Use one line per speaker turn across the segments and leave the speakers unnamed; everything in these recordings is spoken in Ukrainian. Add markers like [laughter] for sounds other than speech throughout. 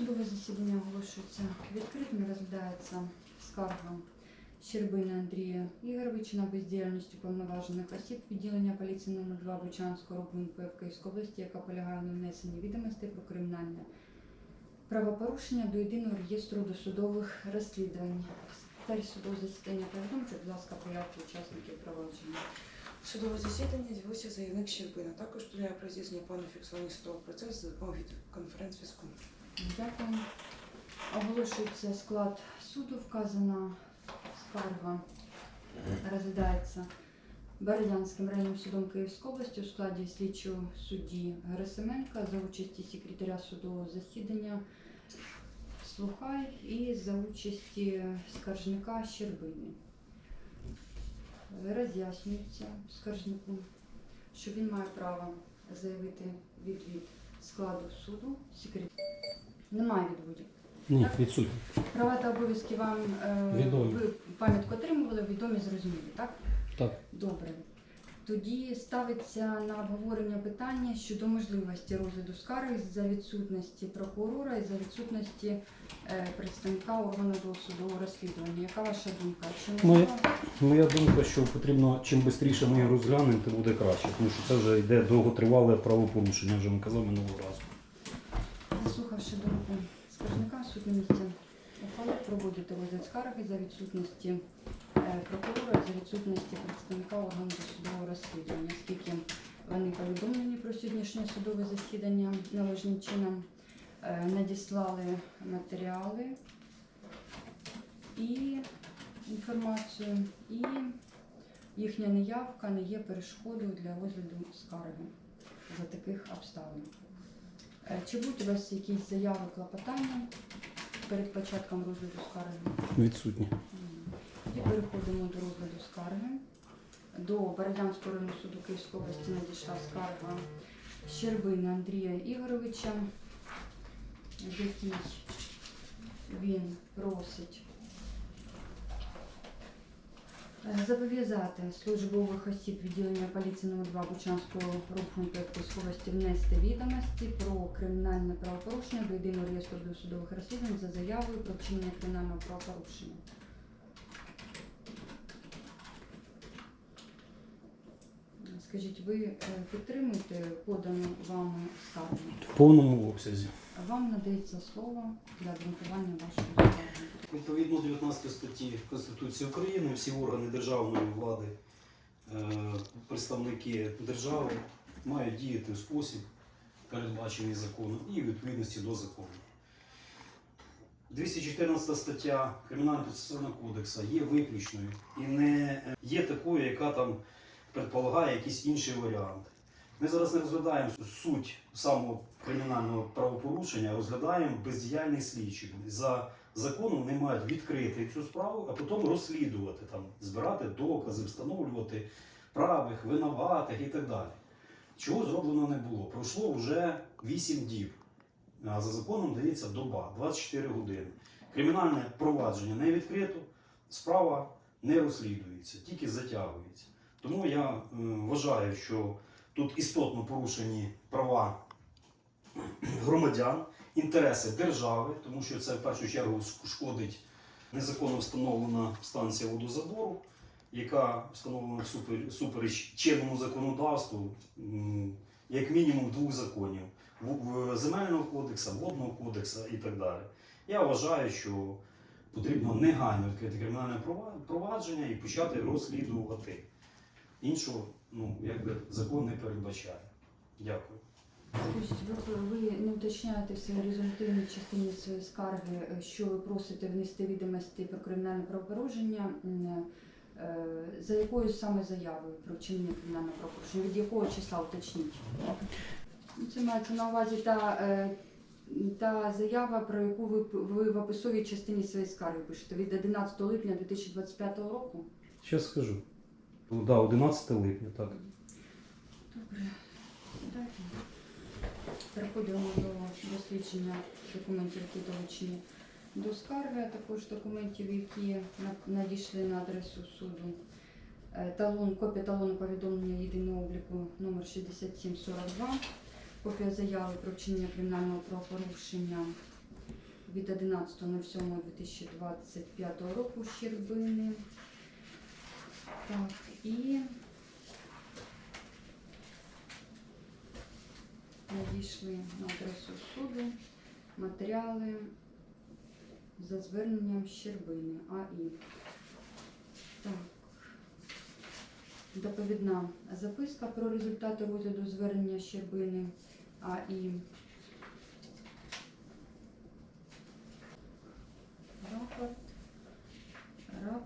Судове засідання оголошується відкритим. Розглядається скарга Щербини Андрія Ігоровича на бездіяльність уповноважених осіб відділення поліції номер 2 Бучанського в Київської області, яка полягає на внесенні відомостей про кримінальне правопорушення до єдиного реєстру досудових розслідувань. Старі судове засідання повідомте, будь ласка, порядку учасників провадження.
Судове засідання з'явився заявник Щербина. Також про здійснення плану фіксування судового процесу допомогою конференц-зв'язку.
Дякую. Оголошується склад суду. Вказана скарга розглядається Березянським районним судом Київської області у складі слідчого судді Герасименка за участі секретаря судового засідання Слухай і за участі скаржника Щербини. Роз'яснюється скаржнику, що він має право заявити відвід складу суду секретаря. Немає відводів.
Ні, відсутні.
Права та обов'язки вам е,
Відомі.
ви пам'ятку отримували, відомі, зрозумілі, так?
Так.
Добре. Тоді ставиться на обговорення питання щодо можливості розгляду скарги за відсутності прокурора і за відсутності е, представника органу досудового розслідування. Яка ваша думка? Чи
Моя-
можливо?
Моя думка, що потрібно чим швидше ми розглянемо, тим буде краще, тому що це вже йде довготривале правопорушення, вже не казав минулого разу.
Заслухавши думку скаржника, суд на місці ухвалив проводити розгляд скарги за відсутності е, прокурора, за відсутності представника органу досудового розслідування, оскільки вони повідомлені про сьогоднішнє судове засідання належним чином, е, надіслали матеріали і інформацію, і їхня неявка не є перешкодою для розгляду скарги за таких обставин. Е, Чи будуть у вас якісь заяви клопотання перед початком розгляду скарги?
Відсутні.
І переходимо до розгляду скарги. До Бородянського районного суду Київської області надійшла скарга Щербини Андрія Ігоровича, в якій він просить зобов'язати службових осіб відділення поліції номер 2 Бучанського руху Київської внести відомості про кримінальне правопорушення до єдиного реєстру досудових розслідувань за заявою про вчинення кримінального правопорушення. Скажіть, ви е, підтримуєте подану вами скаргу?
В повному обсязі.
Вам надається слово для обґрунтування вашої скарги.
Відповідно 19 статті Конституції України всі органи державної влади, е, представники держави мають діяти в спосіб, передбачений законом, і в відповідності до закону. 214 стаття Кримінального процесуального кодексу є виключною і не є такою, яка там предполагає якийсь інший варіант. Ми зараз не розглядаємо суть самого кримінального правопорушення, а розглядаємо бездіяльний слідчий. За законом вони мають відкрити цю справу, а потім розслідувати, там, збирати докази, встановлювати правих, винуватих і так далі. Чого зроблено не було? Пройшло вже 8 діб. За законом дається доба 24 години. Кримінальне провадження не відкрито, справа не розслідується, тільки затягується. Тому я е, вважаю, що тут істотно порушені права громадян, інтереси держави, тому що це в першу чергу шкодить незаконно встановлена станція водозабору, яка встановлена всупер- всупереч чинному законодавству, як мінімум двох законів земельного кодексу, водного кодексу і так далі. Я вважаю, що потрібно негайно відкрити кримінальне провадження і почати розслідувати. Іншого ну, якби закон не передбачає. Дякую.
Скажіть, ви, не уточняєте в своїй результативній частині своєї скарги, е, що ви просите внести відомості про кримінальне правопорушення, е, за якою саме заявою про вчинення кримінального правопорушення, від якого числа уточніть? Ну, Це мається на увазі та, е, та заява, про яку ви, ви в описовій частині своєї скарги пишете від 11 липня 2025 року.
Зараз скажу. Ну, да, 11 липня, так.
Добре. Дякую. Переходимо до дослідження документів, які долучені до скарги, а також документів, які надійшли на адресу суду. Е, Талон, копія талону повідомлення єдиного обліку номер 6742, копія заяви про вчинення кримінального правопорушення від 11.07.2025 року Щербини. Так, і надійшли на адресу суду матеріали за зверненням Щербини АІ. Так. Доповідна записка про результати розгляду звернення Щербини АІ.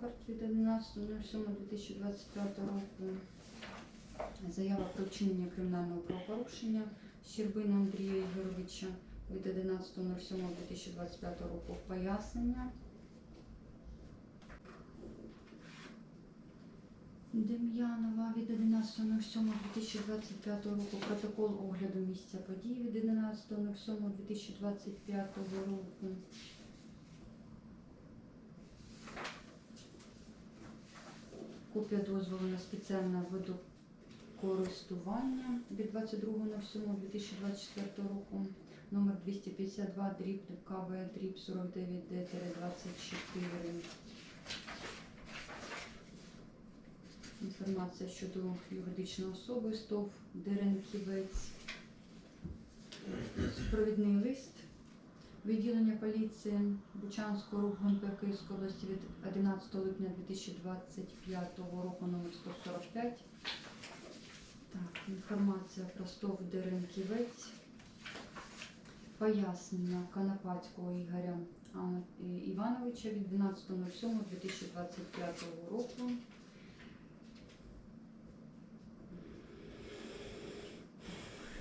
Рапорт від 11.07.2025 року. Заява про вчинення кримінального правопорушення Щербина Андрія Ігоровича від 11.07.2025 року. Пояснення. Дем'янова від 11.07.2025 року. Протокол огляду місця події від 11.07.2025 року. Копія дозволу на спеціальне водокористування від 22.07.2024 року. Номер 252 дріб КВ дріб 49 д 24 Інформація щодо юридичної особи СТОВ Деренківець. Супровідний лист відділення поліції Бучанського РУП ГУНП Київської області від 11 липня 2025 року номер 145. Так, інформація про СТОВ Деренківець. Пояснення Канапацького Ігоря Івановича від 12.07.2025 року.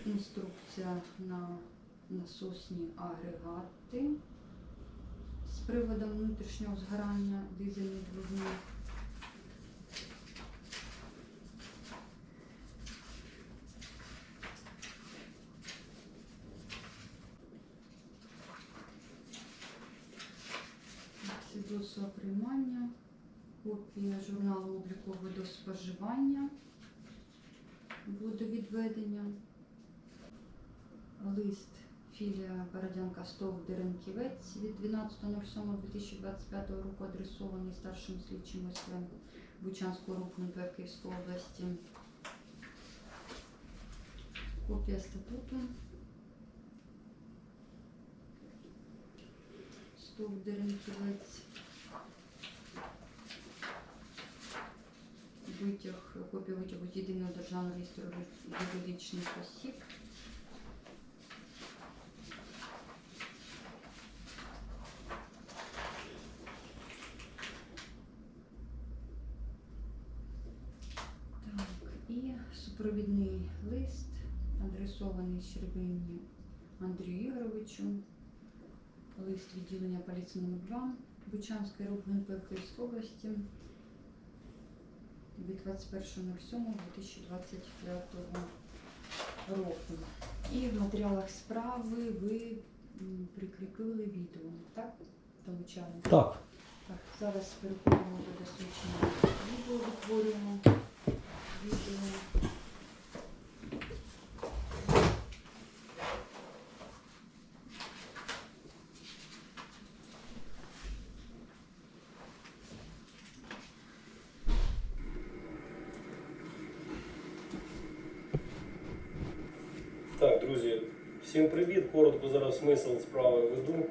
Інструкція на насосні агрегати з приводом внутрішнього згорання дизельних двигунів. Свідоцтво приймання, копія журналу обліку водоспоживання, водовідведення, лист філія Бородянка Стов Деренківець від 12.07.2025 року адресований старшим слідчим СВ Бучанського руху НП Київської області. Копія статуту. Стов Деренківець. Витяг, копія витягу з єдиного державного реєстру юридичних осіб. Так, і супровідний лист, адресований Щербині Андрію Ігоровичу. Лист відділення поліції номер 2 Бучанської РУП Київської області від 21.07.2025 року. І в матеріалах справи ви прикріпили відео, так? Долучали?
Так.
Так, зараз переходимо до дослідження відео, відтворюємо відео.
Так, друзі, всім привіт. Коротко зараз смисл справи веду,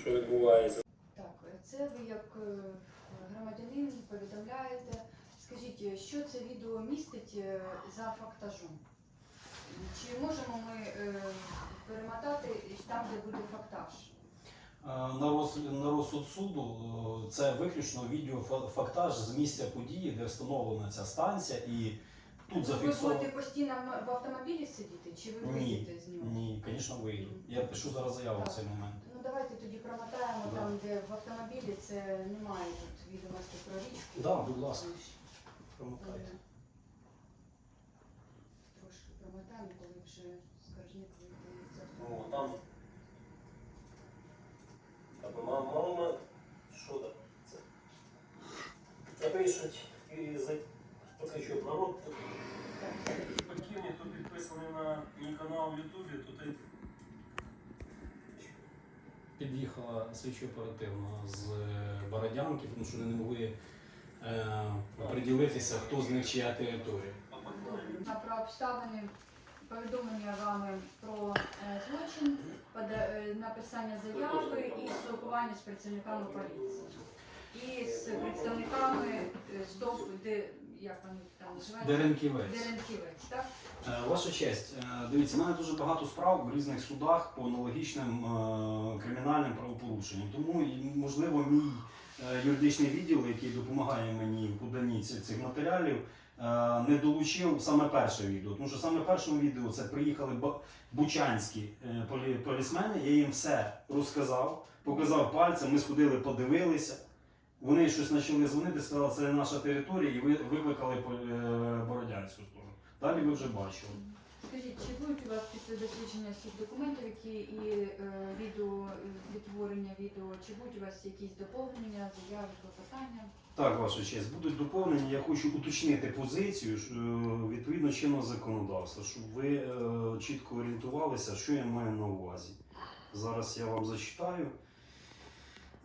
що відбувається.
Так, це ви як е, громадянин повідомляєте. Скажіть, що це відео містить е, за фактажом? Чи можемо ми е, перемотати там, де буде фактаж?
На розсуд, на розсуд суду це виключно відеофактаж з місця події, де встановлена ця станція, і тут
ви
зафіксовано.
будете постійно в- в автомобілі сидіти, чи ви
Ні,
вийдете з нього?
Ні, звісно, вийду. Я пишу зараз заяву в цей момент.
Ну давайте тоді промотаємо
Да.
там, де в автомобілі це немає тут відомості про річку.
Да, будь ласка. Промотайте.
е, Трошки промотаємо, коли вже скаржник вийде з
Ну,
автомобіля.
там. Так, мама, мама, що там? Це? Запишуть і за... Оце що, народ? Спортивні, хто підписаний на мій канал в Ютубі, то ти
Під'їхав. приїхала слідчо оперативно з е, Бородянки, тому що вони не могли е, оприділитися, хто з них чия територія.
Про обставини повідомлення вами про е, злочин, пода- е, написання заяви і спілкування з працівниками поліції. І з представниками е, СДОВ, де як вони там називаються?
Деренківець.
Деренківець, так?
Е, Ваша честь, е, дивіться, в мене дуже багато справ в різних судах по аналогічним е, кримінальним правопорушенням. Тому, можливо, мій юридичний відділ, який допомагає мені в поданні цих матеріалів, не долучив саме перше відео. Тому що саме першому відео це приїхали бучанські полісмени, я їм все розказав, показав пальцем, ми сходили, подивилися. Вони щось почали дзвонити, сказали, це наша територія, і ви викликали е, Бородянську сторону. Далі ви вже бачили.
Скажіть, чи будуть у вас після дослідження всіх документів, які і е, відео, е, відтворення відео, чи будуть у вас якісь доповнення, заяви, клопотання?
Так, ваша честь, будуть доповнені. Я хочу уточнити позицію що, е, відповідно чинного законодавства, щоб ви е, чітко орієнтувалися, що я маю на увазі. Зараз я вам зачитаю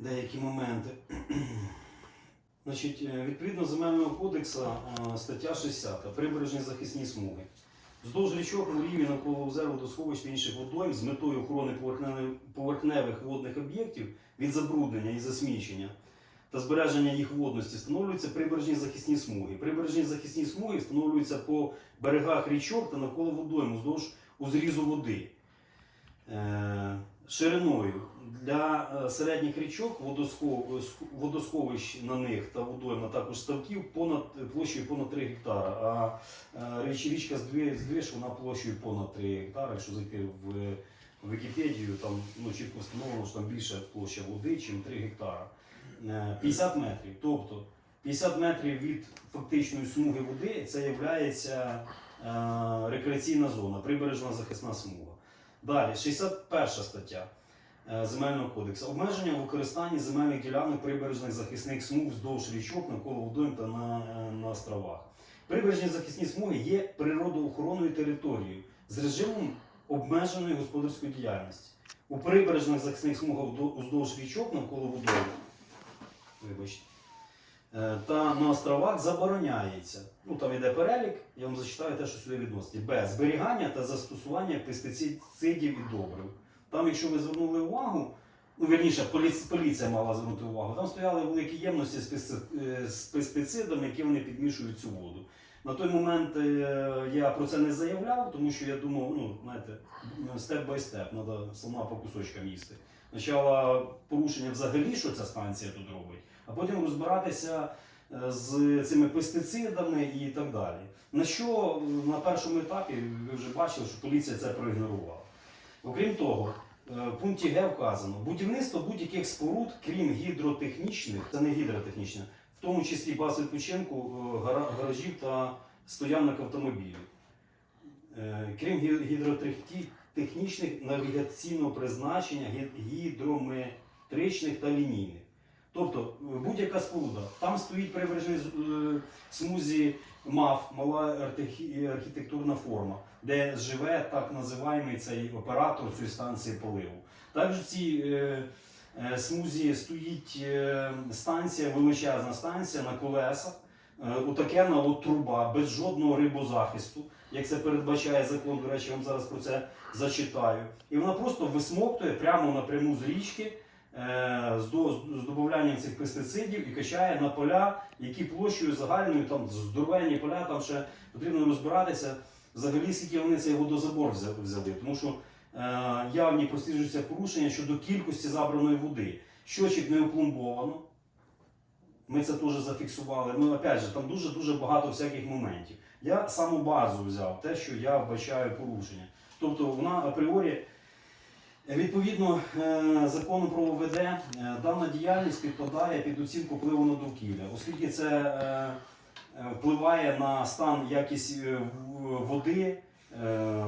деякі моменти. [clears throat] Значить, е, відповідно земельного кодексу е, стаття 60 прибережні захисні смуги. Вздовж річок, рівні навколо озер, водосховищ та інших водойм з метою охорони поверхневих- водних об'єктів від забруднення і засмічення та збереження їх водності встановлюються прибережні захисні смуги. Прибережні захисні смуги встановлюються по берегах річок та навколо водойм уздовж узрізу води. Е, шириною для е, середніх річок водосхов- водосховищ на них та водойм, а також ставків понад площею понад 3 гектара. А е, річ, річка Здвиж, Здвиж, вона площею понад 3 гектари. Якщо зайти в Вікіпедію, там ну, чітко встановлено, що там більша площа води, ніж 3 гектара. Е, 50 метрів. Тобто 50 метрів від фактичної смуги води це є рекреаційна зона, прибережна захисна смуга. Далі, 61 стаття е, Земельного кодексу. Обмеження в використанні земельних ділянок прибережних захисних смуг вздовж річок навколо водойм та на, е, на островах. Прибережні захисні смуги є природоохоронною територією з режимом обмеженої господарської діяльності. У прибережних захисних смугах уздовж річок навколо водойм е, та на островах забороняється. Ну там йде перелік, я вам зачитаю те, що сюди відносить. Б. Зберігання та застосування пестицидів і добрив. Там, якщо ви звернули увагу, ну вірніше, поліція, поліція мала звернути увагу, там стояли великі ємності е, з пестицидами, які вони підмішують цю воду. На той момент е, я про це не заявляв, тому що я думав, ну, знаєте, степ бай степ, треба сама по кусочкам їсти. Спочатку порушення взагалі, що ця станція тут робить, а потім розбиратися е, з цими пестицидами і так далі. На що на першому етапі ви вже бачили, що поліція це проігнорувала. Окрім того, е, в пункті Г вказано, будівництво будь-яких споруд, крім гідротехнічних, це не гідротехнічне, в тому числі баз відпочинку, е, гаражів та стоянок автомобілів. Е, Крім гідротехнічних навігаційного призначення, гідрометричних та лінійних. Тобто будь-яка споруда, там стоїть прибережний смузі МАФ, мала архітектурна форма, де живе так називаємий цей оператор цієї станції поливу. Також в цій е, е, смузі стоїть е, станція, величезна станція на колесах, е, отакена от труба без жодного рибозахисту, як це передбачає закон. До речі, я вам зараз про це зачитаю. І вона просто висмоктує прямо напряму з річки е, з, до, з додаванням цих пестицидів і качає на поля, які площею загальною, там здоровенні поля, там ще потрібно розбиратися. Взагалі, скільки вони водозабор взя- взяли, тому що е, явні просліджуються порушення щодо кількості забраної води. Щочик не опломбовано. Ми це теж зафіксували. Ну, опять же, там дуже-дуже багато всяких моментів. Я саму базу взяв, те, що я вбачаю порушення. Тобто вона апріорі, відповідно е, закону про ОВД, е, дана діяльність підпадає під оцінку впливу на довкілля, оскільки це е, впливає на стан якість е, води. е,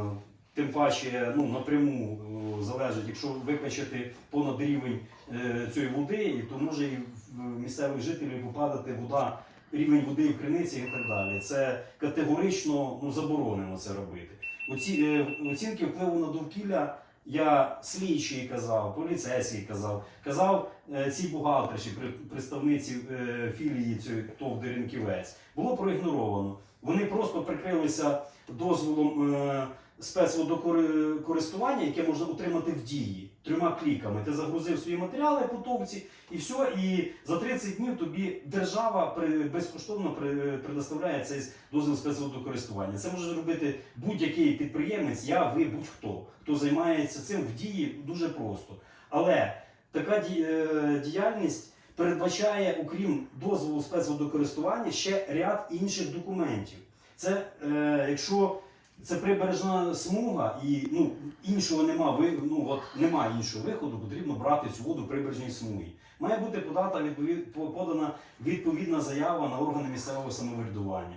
Тим паче ну, напряму е, залежить, якщо викачати понад рівень е, цієї води, то може і в місцевих жителів попадати вода, рівень води в криниці і так далі. Це категорично ну, заборонено це робити. Оці, е, оцінки впливу на довкілля я слідчий казав, поліцейський казав, казав ці цій бухгалтерші, представниці е, філії цієї ТОВ Деренківець. Було проігноровано. Вони просто прикрилися дозволом е, спецводокористування, яке можна отримати в дії трьома кліками. Ти загрузив свої матеріали по товці і все. І за 30 днів тобі держава при, безкоштовно при, предоставляє цей дозвіл спецводокористування. Це може робити будь-який підприємець, я, ви, будь-хто, хто займається цим в дії дуже просто. Але така е, діяльність передбачає, окрім дозволу спецводокористування, ще ряд інших документів. Це е, якщо це прибережна смуга і ну, іншого нема, ви, ну, от, нема іншого виходу, потрібно брати цю воду прибережній смугі. Має бути подата, відповід, подана відповідна заява на органи місцевого самоврядування.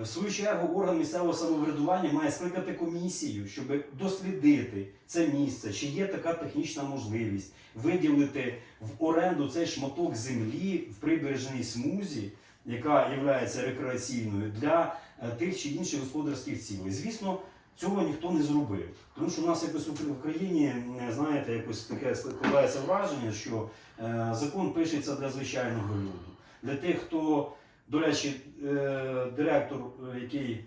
В свою чергу орган місцевого самоврядування має скликати комісію, щоб дослідити це місце, чи є така технічна можливість виділити в оренду цей шматок землі в прибережній смузі, яка є рекреаційною для тих чи інших господарських цілей. Звісно, цього ніхто не зробив. Тому що в нас якось в країні, знаєте, якось таке складається враження, що е, закон пишеться для звичайного люду. Для тих, хто, до речі, е, директор, е, який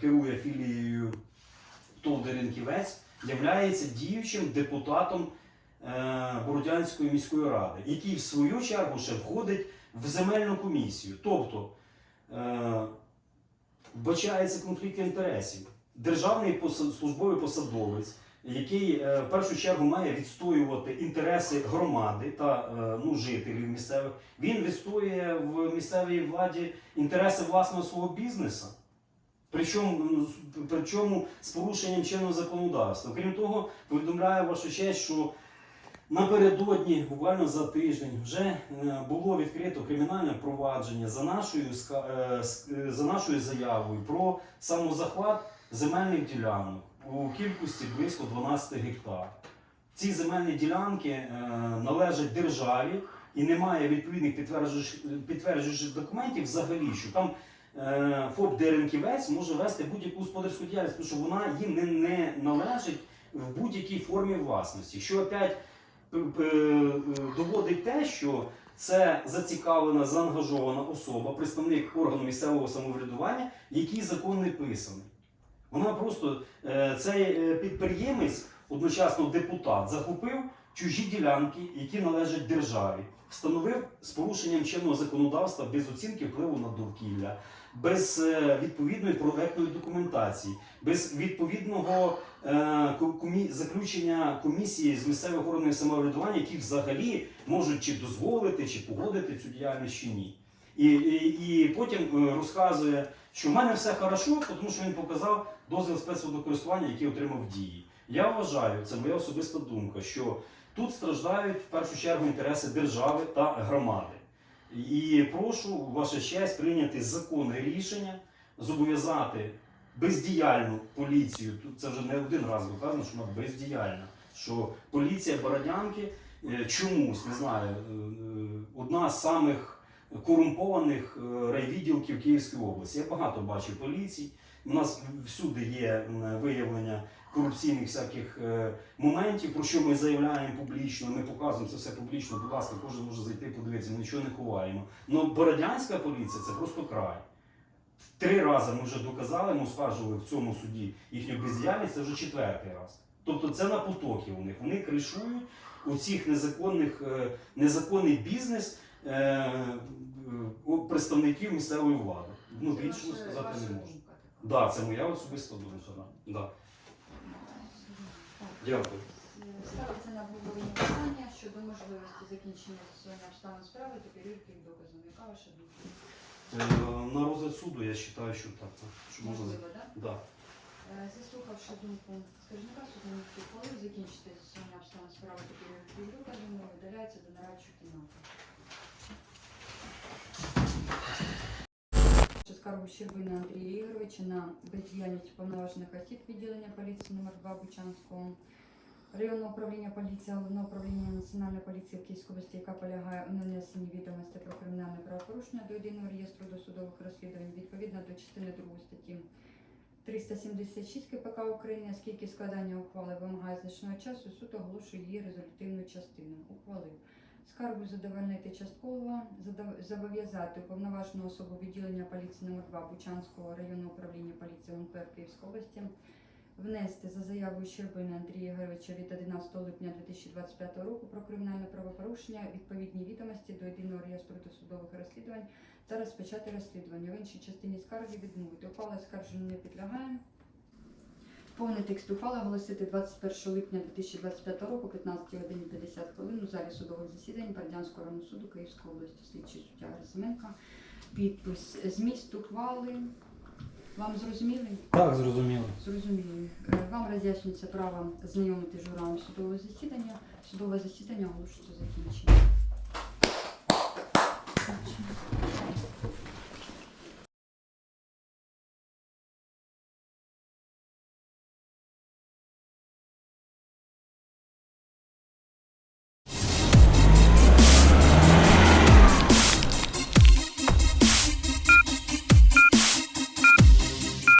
керує філією ТОВ Деренківець, являється діючим депутатом е, Бородянської міської ради, який в свою чергу ще входить в земельну комісію. Тобто е, вбачається конфлікт інтересів. Державний службовий посадовець, який е, в першу чергу має відстоювати інтереси громади та е, ну, жителів місцевих, він відстоює в місцевій владі інтереси власного свого бізнесу. Причому, ну, причому з порушенням чинного законодавства. Крім того, повідомляю вашу честь, що напередодні, буквально за тиждень, вже е, було відкрито кримінальне провадження за нашою, е, е, за нашою заявою про самозахват земельних ділянок у кількості близько 12 гектар. Ці земельні ділянки належать державі і немає відповідних підтверджуючих, документів взагалі, що там ФОП Деренківець може вести будь-яку господарську діяльність, тому що вона їм не, належить в будь-якій формі власності. Що опять доводить те, що це зацікавлена, заангажована особа, представник органу місцевого самоврядування, який закон не писаний. Вона просто е, цей е, підприємець, одночасно депутат, захопив чужі ділянки, які належать державі, встановив з порушенням чинного законодавства без оцінки впливу на довкілля, без е, відповідної проектної документації, без відповідного е, заключення комісії з місцевих органів самоврядування, які взагалі можуть чи дозволити, чи погодити цю діяльність чи ні. І, і, і потім е, розказує, що в мене все хорошо, тому що він показав дозвіл спецводокористування, який отримав дії. Я вважаю, це моя особиста думка, що тут страждають в першу чергу інтереси держави та громади. І прошу ваша честь прийняти законне рішення, зобов'язати бездіяльну поліцію. Тут це вже не один раз доказано, що вона бездіяльна. Що поліція Бородянки е, чомусь не знаю, е, е, одна з самих корумпованих райвідділків Київської області. Я багато бачив поліцій. У нас всюди є виявлення корупційних всяких е, моментів, про що ми заявляємо публічно. Ми показуємо це все публічно. Будь ласка, кожен може зайти подивитися, ми нічого не ховаємо. Ну Бородянська поліція це просто край. Три рази ми вже доказали, ми оскаржували в цьому суді їхню бездіяльність, це вже четвертий раз. Тобто це на потоки у них. Вони кришують у цих незаконних, е, незаконний бізнес е, е, представників місцевої влади. Ну, більше сказати не можу.
така.
Да, це моя особиста думка. Да. Дякую.
Ставиться на обговорення питання щодо можливості закінчення з'ясування обставин справи та перевірки їх доказом. Яка ваша думка?
Е, На розгляд суду я вважаю, що так. Що можна...
Можливо, так?
Да.
Е, Заслухавши думку скаржника, суд коли закінчити з'ясування обставин справи та перевірки їх доказом, видаляється до нарадчої кімнати. Що Скаргу Щербина Андрія Ігоровича на бездіяльність повноважених осіб відділення поліції номер 2 Бучанського районного управління поліції головного управління національної поліції в Київській області, яка полягає у нанесенні відомостей про кримінальне правопорушення до єдиного реєстру досудових розслідувань відповідно до частини 2 статті 376 КПК України, оскільки складання ухвали вимагає значного часу, суд оголошує її резолютивною частиною. Ухвалив. Скаргу задовольнити частково, зобов'язати уповноважену особу відділення поліції номер 2 Бучанського районного управління поліції УНП в Київській області внести за заявою Щербина Андрія Ігоровича від 11 липня 2025 року про кримінальне правопорушення відповідні відомості до єдиного реєстру досудових розслідувань та розпочати розслідування. В іншій частині скарги відмовити. Ухвала скарження не підлягає. Повний текст ухвали оголосити 21 липня 2025 року, 15 годині 50 хвилин у залі судових засідань Бердянського районного суду Київської області, слідчий суддя Герасименко. Підпис зміст ухвали. Вам зрозуміли?
Так, зрозуміло.
Зрозуміло. Е, Вам роз'яснюється право знайомити журналом судового засідання. Судове засідання оголошується закінченим.